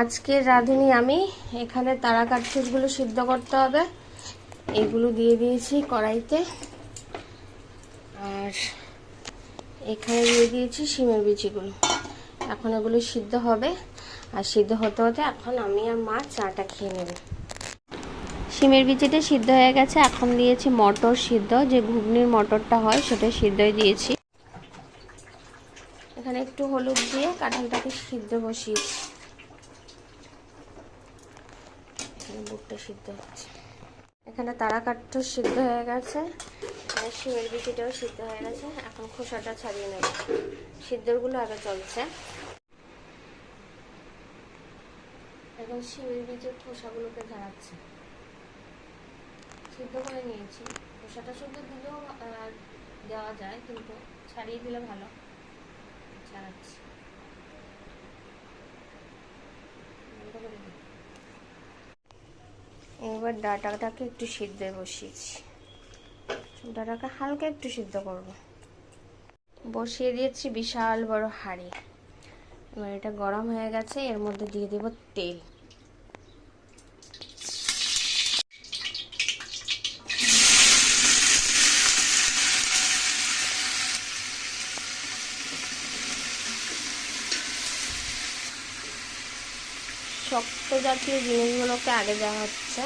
আজকের রাঁধুনি, আমি এখানে তারা কাঠফুসগুলো সিদ্ধ করতে হবে। এগুলো দিয়ে দিয়েছি কড়াইতে। আর এখানে দিয়ে দিয়েছি শিমের বিচিগুলো। এখন এগুলো সিদ্ধ হবে। আর সিদ্ধ হতে হতে এখন আমি আর মা চাটা খেয়ে নেব। শিমের বিচিটা সিদ্ধ হয়ে গেছে। এখন দিয়েছি মটর সিদ্ধ। যে ঘুগনির মটরটা হয়, সেটা সিদ্ধই দিয়েছি। এখানে একটু হলুদ দিয়ে কাঁঠালটাকে সিদ্ধ বসিয়েছি। এখানে বুটটা সিদ্ধ হচ্ছে। এখানে তারা কাঠ সিদ্ধ হয়ে গেছে। এখানে শিমের বিচিটাও সিদ্ধ হয়ে গেছে। এখন খোসাটা ছাড়িয়ে নেব। সিদ্ধরগুলো আগে চলছে। এখন শিমের বীজের খোসাগুলোকে ঝাড়াচ্ছে। সিদ্ধ করে নিয়েছি। খোসাটা শুদ্ধ দিলেও দেওয়া যায়, কিন্তু ছাড়িয়ে দিলে ভালো। ছাড়াচ্ছি এবার ডাটাটাকে একটু সিদ্ধে বসিয়েছি। ডাটাকে হালকা একটু সিদ্ধ করব। বসিয়ে দিয়েছি বিশাল বড় হাঁড়ি। এবার এটা গরম হয়ে গেছে, এর মধ্যে দিয়ে দেব তেল। শক্ত জাতীয় জিনিসগুলোকে আগে দেওয়া হচ্ছে।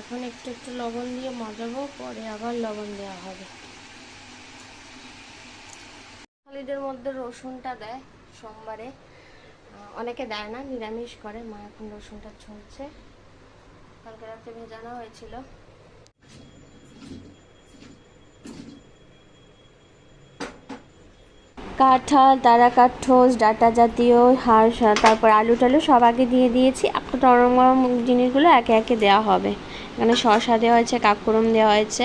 এখন একটু একটু লবণ দিয়ে মজাবো, পরে আবার লবণ দেওয়া হবে। খালিদের মধ্যে রসুনটা দেয় সোমবারে। অনেকে দেয় না, নিরামিষ করে। মা এখন রসুনটা ছুঁড়ছে। কালকে রাতে ভেজানো হয়েছিল। কাঁঠাল, তারা কাঠোস, ডাটা জাতীয় হাড় তারপর আলু টালু সব আগে দিয়ে দিয়েছি। এখন নরম গরম জিনিসগুলো একে একে দেওয়া হবে। এখানে শসা দেওয়া হয়েছে, কাকুরম দেওয়া হয়েছে।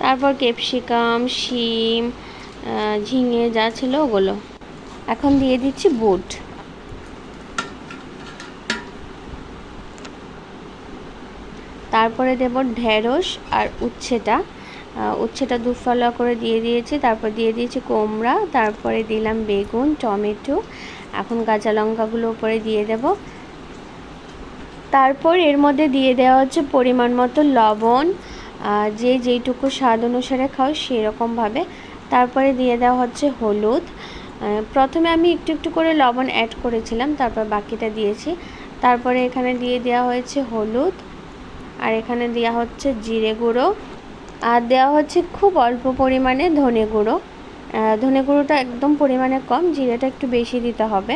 তারপর ক্যাপসিকাম, শিম ঝিঙে যা ছিল ওগুলো। এখন দিয়ে দিচ্ছি বুট। তারপরে দেব ঢেঁড়স আর উচ্ছেটা। উচ্ছেটা দু ফালা করে দিয়ে দিয়েছি, তারপর দিয়ে দিয়েছি কুমড়া, তারপরে দিলাম বেগুন, টমেটো, এখন কাঁচা লঙ্কাগুলো উপরে দিয়ে দেব। তারপর এর মধ্যে দিয়ে দেওয়া হচ্ছে পরিমাণ মতো লবণ যে যেইটুকু স্বাদ অনুসারে খাও সেরকমভাবে তারপরে দিয়ে দেওয়া হচ্ছে হলুদ। প্রথমে আমি একটু একটু করে লবণ অ্যাড করেছিলাম, তারপর বাকিটা দিয়েছি। তারপরে এখানে দিয়ে দেওয়া হয়েছে হলুদ, আর এখানে দেওয়া হচ্ছে জিরে গুঁড়ো। আর দেওয়া হচ্ছে খুব অল্প পরিমাণে ধনে গুঁড়ো। ধনে গুঁড়োটা একদম পরিমাণে কম, জিরেটা একটু বেশি দিতে হবে।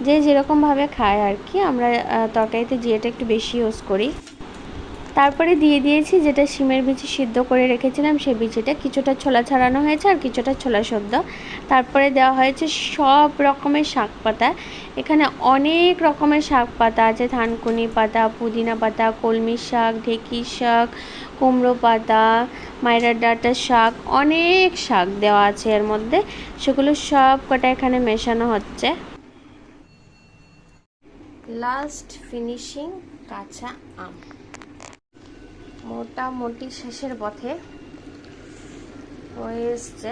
যে যেরকমভাবে খায় আর কি, আমরা তরকারিতে জিরেটা একটু বেশি ইউজ করি। তারপরে দিয়ে দিয়েছি যেটা শিমের বিচি সিদ্ধ করে রেখেছিলাম, সেই বিচিটা কিছুটা ছোলা ছাড়ানো হয়েছে আর কিছুটা ছোলা সদ্য। তারপরে দেওয়া হয়েছে সব রকমের শাক পাতা। এখানে অনেক রকমের শাক পাতা আছে, থানকুনি পাতা, পুদিনা পাতা কলমি শাক ঢেঁকি শাক, কুমড়ো পাতা মায়েরার ডাঁটার শাক, অনেক শাক দেওয়া আছে এর মধ্যে। সেগুলো সব কটা এখানে মেশানো হচ্ছে। লাস্ট ফিনিশিং কাঁচা আম। মোটামুটি শেষের পথে হয়ে এসছে।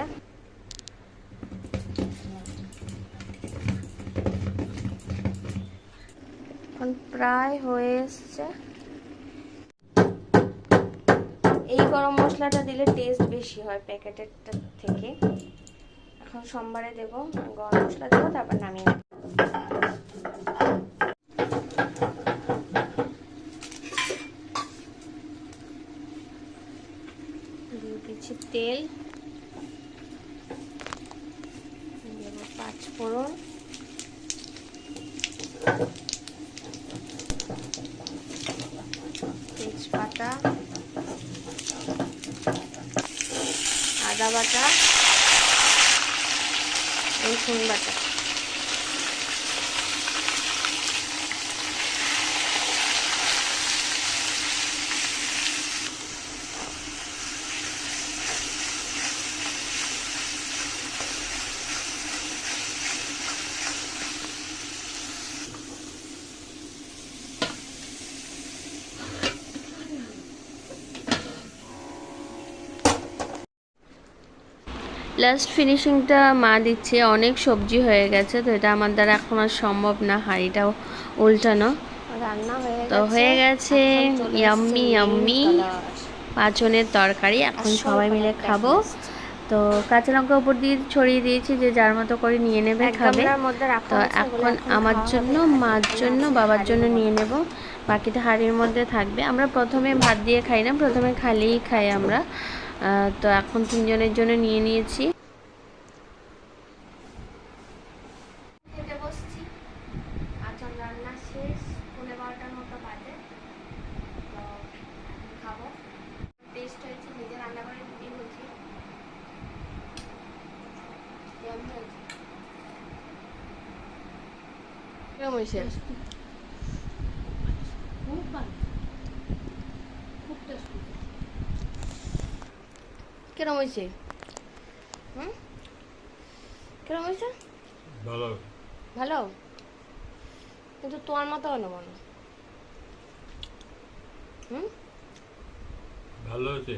এখন প্রায় হয়ে এসছে। এই গরম মশলাটা দিলে টেস্ট বেশি হয় প্যাকেটেরটা থেকে। এখন সোমবারে দেবো গরম মশলা দেবো, তারপর নামিয়ে নেব দিয়ে দিচ্ছি তেল দেবো পাঁচ ফোড়ন। তেজপাতা। আদা বাটা। রসুন বাটা। লাস্ট ফিনিশিংটা মা দিচ্ছে অনেক সবজি হয়ে গেছে তো এটা আমার দ্বারা এখন আর সম্ভব না হাঁড়িটাও উল্টানো। রান্না তো হয়ে গেছে ইয়াম্মি ইয়াম্মি পাঁচনের তরকারি এখন সবাই মিলে খাব। তো কাঁচা লঙ্কা উপর দিয়ে ছড়িয়ে দিয়েছি যে যার মতো করে নিয়ে নেবে খাবে। তো এখন আমার জন্য মার জন্য বাবার জন্য নিয়ে নেব। বাকিটা হাঁড়ির মধ্যে থাকবে। আমরা প্রথমে ভাত দিয়ে খাই না প্রথমে খালিই খাই আমরা। তো এখন তিনজনের জন্য নিয়ে নিয়েছি। খেতে বসছি। আচল রান্না শেষ পৌনে বারোটার মতো বাজে তো এখন খাব টেস্ট হয়েছে নিজে রান্না করে রুটি বলছি কেমন হয়েছে কেমন হয়েছে খুব ভালো খুব টেস্টি কেরম হয়েছে হুম কেরম হয়েছে ভালো ভালো কিন্তু তোমার মতো কেন মনে হুম ভালো হয়েছে